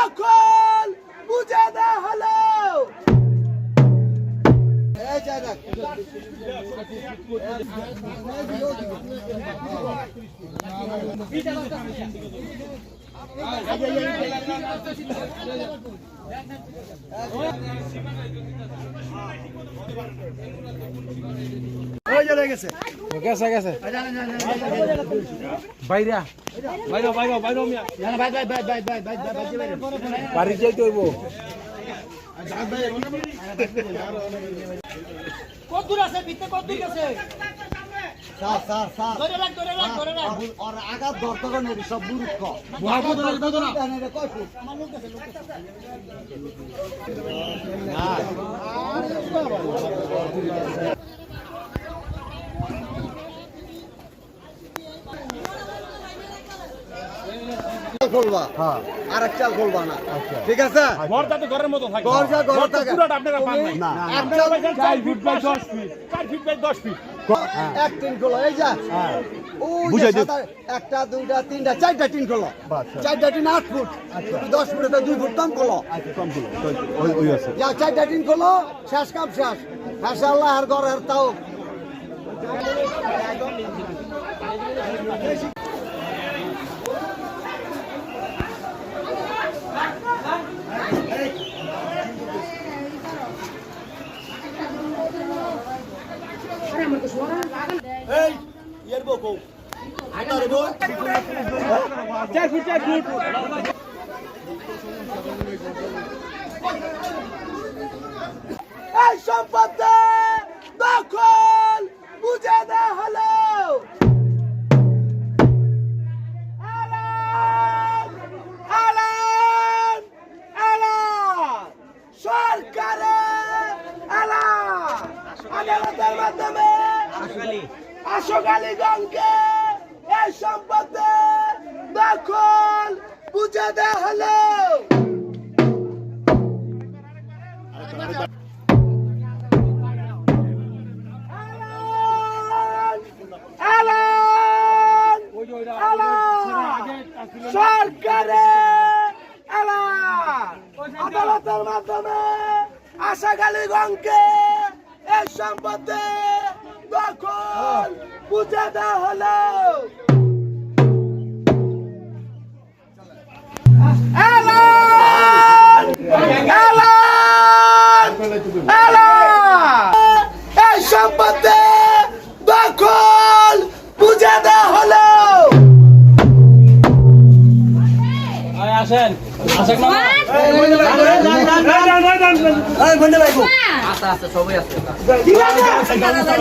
দখল বুঝে দেওয়া হলো গেছে গেছে বাইরা বাইরা বাইরা বাইরা মিয়া বাড়ি যাইতে হইব কত দূর আছে ভিতরে কত দূর আছে স্যার স্যার স্যার ধরে রাখ ধরে রাখ ধরে রাখ আর আঘাত ধরতে নেই সব মূর্খ খুলবা আর এক চাল খুলবা না। ঠিক আছে? ঘরটা তো ঘরের মতো থাকে ঘর যা ঘর ঘর থাকে। পুরোটা আপনারা পান না। আপনারা পাইছেন চার ফিট বাই দশ ফিট। চার ফিট বাই দশ ফিট। এক টিন খোলো এই যা। ওই যে একটা দুইটা তিনটা চারটা টিন খোলো। চারটা টিন আট ফুট। দশ ফুটে তো দুই ফুট কম খোলো। যা চারটা টিন খোলো। শেষ কাম শেষ। হাসা আল্লাহ আর ঘর আর তাও। এই এর বকো আটারে বল চার ফিট চার ফিট এই সম্পদে দখল বুঝে দেওয়া হলো! সরকারের এলান! আদালতের মাধ্যমে আশোক আলীগঞ্জকে এই সম্পদে দখল বুঝে দেওয়া হলো! সরকারে আদালতের মাধ্যমে আশাখালী গঙ্কে এই সম্পদে দখল বুঝে দেওয়া হলো। সম্পদে দখল বুঝে দেওয়া হলো। আসেন। আসেন না। আছে?